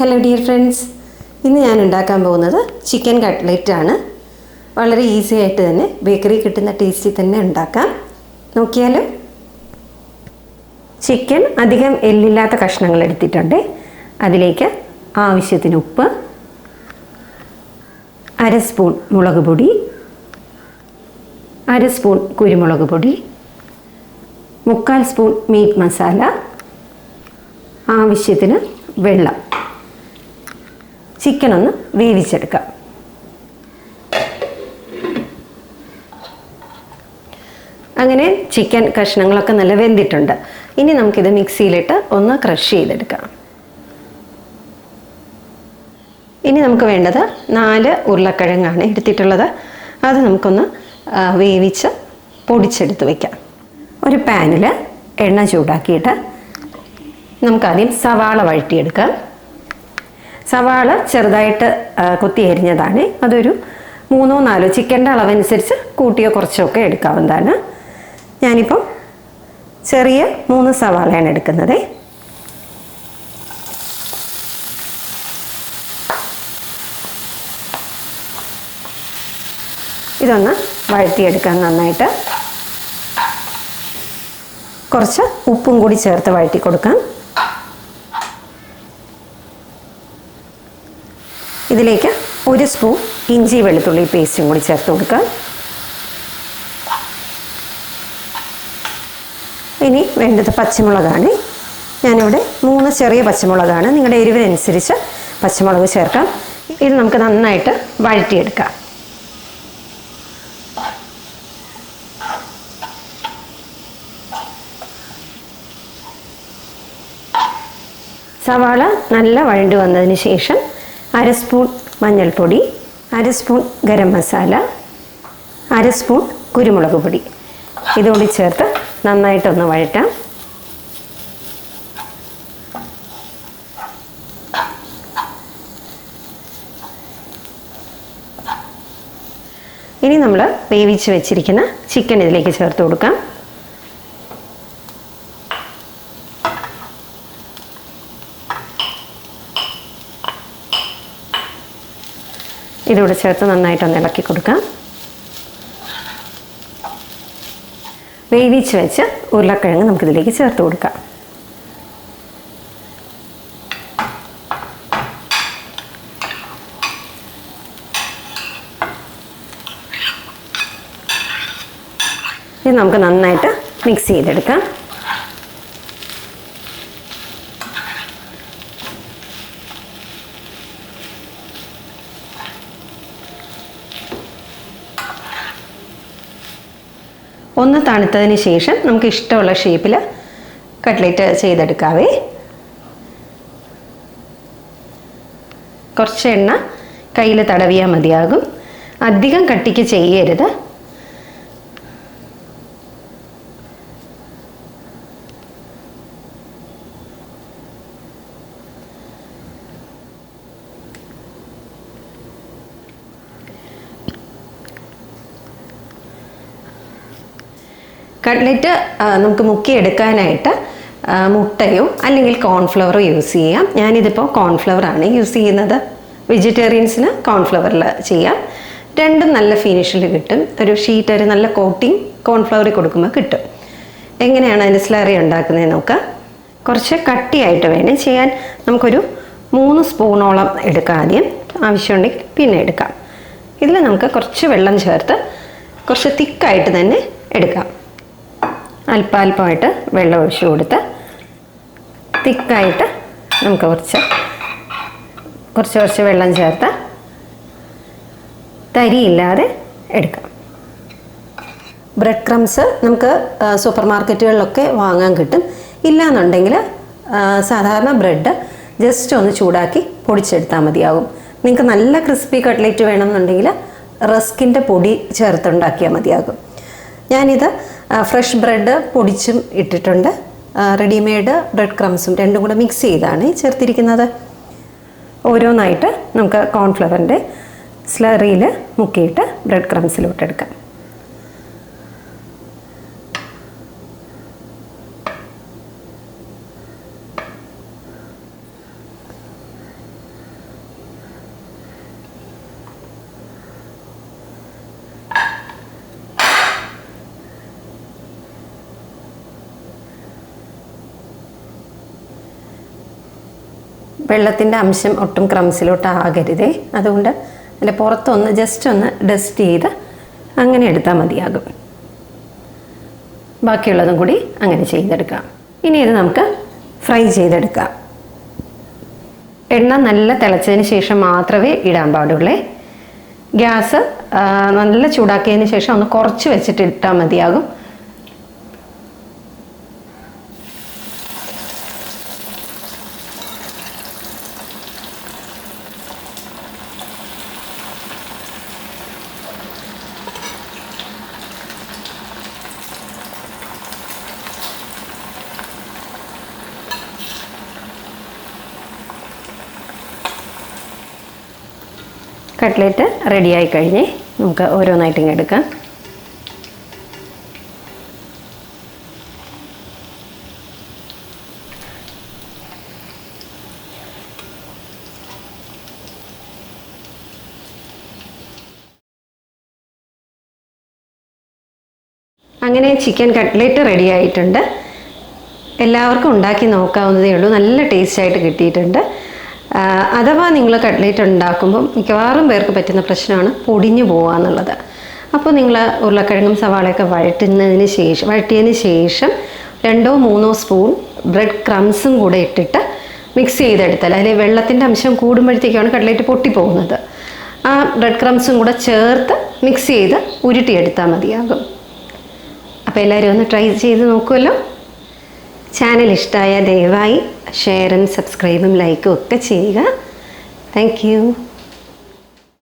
Hello dear friends ഇന്ന് ഞാൻ ഉണ്ടാക്കാൻ പോകുന്നത് ചിക്കൻ കട്ട്ലറ്റ് ആണ്. വളരെ ഈസി ആയിട്ട് തന്നെ ബേക്കറി കിട്ടുന്ന ടേസ്റ്റിൽ തന്നെ ഉണ്ടാക്കാം. നോക്കിയാലോ ചിക്കൻ അധികം എല്ലില്ലാത്ത കഷ്ണങ്ങൾ എടുത്തിട്ടുണ്ട്. അതിലേക്ക് ആവശ്യത്തിന് ഉപ്പ് അര സ്പൂൺ മുളക് പൊടി അര സ്പൂൺ കുരുമുളക് പൊടി മുക്കാൽ സ്പൂൺ മീറ്റ് മസാല ആവശ്യത്തിന് വെള്ളം. ചിക്കൻ ഒന്ന് വേവിച്ചെടുക്കാം. അങ്ങനെ ചിക്കൻ കഷ്ണങ്ങളൊക്കെ നല്ല വെന്തിട്ടുണ്ട്. ഇനി നമുക്കിത് മിക്സിയിലിട്ട് ഒന്ന് ക്രഷ് ചെയ്തെടുക്കാം. ഇനി നമുക്ക് വേണ്ടത് നാല് ഉരുളക്കിഴങ്ങാണ് എടുത്തിട്ടുള്ളത്. അത് നമുക്കൊന്ന് വേവിച്ച് പൊടിച്ചെടുത്ത് വയ്ക്കാം ഒരു പാനിൽ എണ്ണ ചൂടാക്കിയിട്ട് നമുക്കാദ്യം സവാള വഴറ്റിയെടുക്കാം. സവാള ചെറുതായിട്ട് കൊത്തി അരിഞ്ഞതാണ്. അതൊരു മൂന്നോ നാലോ ചിക്കന്റെ അളവനുസരിച്ച് കൂട്ടിയോ കുറച്ചോ ഒക്കെ എടുക്കാവുന്നതാണ്. ഞാനിപ്പം ചെറിയ മൂന്ന് സവാളയാണ് എടുക്കുന്നത്. ഇതൊന്ന് വഴറ്റിയെടുക്കാൻ നന്നായിട്ട്. കുറച്ച് ഉപ്പും കൂടി ചേർത്ത് വഴറ്റി കൊടുക്കാം ഇതിലേക്ക് ഒരു സ്പൂൺ ഇഞ്ചി വെളുത്തുള്ളി പേസ്റ്റും കൂടി ചേർത്ത് കൊടുക്കുക. ഇനി വേണ്ടത് പച്ചമുളകാണ്. ഞാനിവിടെ മൂന്ന് ചെറിയ പച്ചമുളകാണ്. നിങ്ങളുടെ എരിവിനനുസരിച്ച് പച്ചമുളക് ചേർക്കാം. ഇത് നമുക്ക് നന്നായിട്ട് വഴറ്റിയെടുക്കാം. സവാള നല്ല വഴണ്ടു വന്നതിന് ശേഷം അര സ്പൂൺ മഞ്ഞൾപ്പൊടി അര സ്പൂൺ ഗരം മസാല അര സ്പൂൺ കുരുമുളക് പൊടി. ഇതുകൂടി ചേർത്ത് നന്നായിട്ടൊന്ന് വഴറ്റാം. ഇനി നമ്മൾ വേവിച്ച് വെച്ചിരിക്കുന്ന ചിക്കൻ ഇതിലേക്ക് ചേർത്ത് കൊടുക്കാം. ഇതോടെ ചേർത്ത് നന്നായിട്ടൊന്ന് ഇളക്കി കൊടുക്കാം. വേവിച്ച് വെച്ച് ഉരുളക്കിഴങ്ങ് നമുക്കിതിലേക്ക് ചേർത്ത് കൊടുക്കാം. ഇത് നമുക്ക് നന്നായിട്ട് മിക്സ് ചെയ്തെടുക്കാം. ഒന്ന് തണുത്തതിന് ശേഷം നമുക്ക് ഇഷ്ടമുള്ള ഷേപ്പിൽ കട്ട്ലേറ്റ് ചെയ്തെടുക്കാവേ. കുറച്ച് എണ്ണ കയ്യിൽ തടവിയാൽ മതിയാകും. അധികം കട്ടിക്ക് ചെയ്യരുത്. കട്ട്ലറ്റ് നമുക്ക് മുക്കിയെടുക്കാനായിട്ട് മുട്ടയോ അല്ലെങ്കിൽ കോൺഫ്ലവറോ യൂസ് ചെയ്യാം. ഞാനിതിപ്പോൾ കോൺഫ്ലവറാണ് യൂസ് ചെയ്യുന്നത്. വെജിറ്റേറിയൻസിന് കോൺഫ്ലവറിൽ ചെയ്യാം. രണ്ടും നല്ല ഫിനിഷിൽ കിട്ടും. ഒരു ഷീറ്റ് ഒരു നല്ല കോട്ടിങ് കോൺഫ്ലവറിൽ കൊടുക്കുമ്പോൾ കിട്ടും. എങ്ങനെയാണ് അതിന്റെ സ്ലറി ഉണ്ടാക്കുന്നത് നോക്കാം. കുറച്ച് കട്ടിയായിട്ട് വേണം ചെയ്യാൻ. നമുക്കൊരു മൂന്ന് സ്പൂണോളം എടുക്കാം ആദ്യം. ആവശ്യമുണ്ടെങ്കിൽ പിന്നെ എടുക്കാം. ഇതിൽ നമുക്ക് കുറച്ച് വെള്ളം ചേർത്ത് കുറച്ച് തിക്കായിട്ട് തന്നെ എടുക്കാം. അല്പാൽപമായിട്ട് വെള്ളം ഒഴിച്ചു കൊടുത്ത് തിക്കായിട്ട് നമുക്ക് കുറച്ച് കുറച്ച് കുറച്ച് വെള്ളം ചേർത്ത് തരിയില്ലാതെ എടുക്കാം. ബ്രെഡ് ക്രംസ് നമുക്ക് സൂപ്പർ മാർക്കറ്റുകളിലൊക്കെ വാങ്ങാൻ കിട്ടും. ഇല്ലാന്നുണ്ടെങ്കിൽ ആ, സാധാരണ ബ്രെഡ് ജസ്റ്റ് ഒന്ന് ചൂടാക്കി പൊടിച്ചെടുത്താൽ മതിയാകും. നിങ്ങൾക്ക് നല്ല ക്രിസ്പി കട്ട്ലേറ്റ് വേണമെന്നുണ്ടെങ്കിൽ റസ്കിന്റെ പൊടി ചേർത്തുണ്ടാക്കിയാൽ മതിയാകും. ഞാനിത് ഫ്രഷ് ബ്രെഡ് പൊടിച്ചും ഇട്ടിട്ടുണ്ട്. റെഡിമെയ്ഡ് ബ്രെഡ് ക്രംസും രണ്ടും കൂടെ മിക്സ് ചെയ്താണ് ചേർത്തിരിക്കുന്നത്. ഓരോന്നായിട്ട് നമുക്ക് കോൺഫ്ലവറിന്റെ സ്ലറിയിൽ മുക്കിയിട്ട് ബ്രെഡ് ക്രംസിലോട്ട് എടുക്കാം വെള്ളത്തിന്റെ അംശം ഒട്ടും ക്രംസിലോട്ട് ആകരുതേ അതുകൊണ്ട് അതിന്റെ പുറത്തൊന്ന് ജസ്റ്റ് ഒന്ന് ഡസ്റ്റ് ചെയ്ത് അങ്ങനെ എടുത്താൽ മതിയാകും. ബാക്കിയുള്ളതും കൂടി അങ്ങനെ ചെയ്തെടുക്കാം. ഇനി ഇത് നമുക്ക് ഫ്രൈ ചെയ്തെടുക്കാം. എണ്ണ നല്ല തിളച്ചതിന് ശേഷം മാത്രമേ ഇടാൻ പാടുള്ളൂ. ഗ്യാസ് നല്ല ചൂടാക്കിയതിന് ശേഷം ഒന്ന് കുറച്ച് വെച്ചിട്ട് ഇട്ടാൽ മതിയാകും. കട്ട്ലേറ്റ് റെഡിയായി കഴിഞ്ഞ് നമുക്ക് ഓരോന്നായിട്ട് ഇങ്ങ് എടുക്കാം. അങ്ങനെ ചിക്കൻ കട്ട്ലേറ്റ് റെഡി ആയിട്ടുണ്ട്. എല്ലാവർക്കും ഉണ്ടാക്കി നോക്കാവുന്നതേ ഉള്ളൂ. നല്ല ടേസ്റ്റായിട്ട് കിട്ടിയിട്ടുണ്ട്. അഥവാ നിങ്ങൾ കട്ട്ലേറ്റ് ഉണ്ടാക്കുമ്പം മിക്കവാറും പേർക്ക് പറ്റുന്ന പ്രശ്നമാണ് പൊടിഞ്ഞു പോകുക എന്നുള്ളത്. അപ്പോൾ നിങ്ങൾ ഉരുളക്കിഴങ്ങും സവാളയൊക്കെ വഴറ്റുന്നതിന് ശേഷം വഴറ്റിയതിന് ശേഷം രണ്ടോ മൂന്നോ സ്പൂൺ ബ്രെഡ് ക്രംസും കൂടെ ഇട്ടിട്ട് മിക്സ് ചെയ്തെടുത്താൽ അതിൽ വെള്ളത്തിന്റെ അംശം കൂടുമ്പോഴത്തേക്കാണ് കട്ട്ലേറ്റ് പൊട്ടിപ്പോകുന്നത്. ആ ബ്രെഡ് ക്രംസും കൂടെ ചേർത്ത് മിക്സ് ചെയ്ത് ഉരുട്ടിയെടുത്താൽ മതിയാകും. അപ്പോൾ എല്ലാവരും ഒന്ന് ട്രൈ ചെയ്ത് നോക്കുമല്ലോ. ചാനൽ ഇഷ്ടമായ ദയവായി ഷെയറും സബ്സ്ക്രൈബും ലൈക്കും ഒക്കെ ചെയ്യുക. താങ്ക്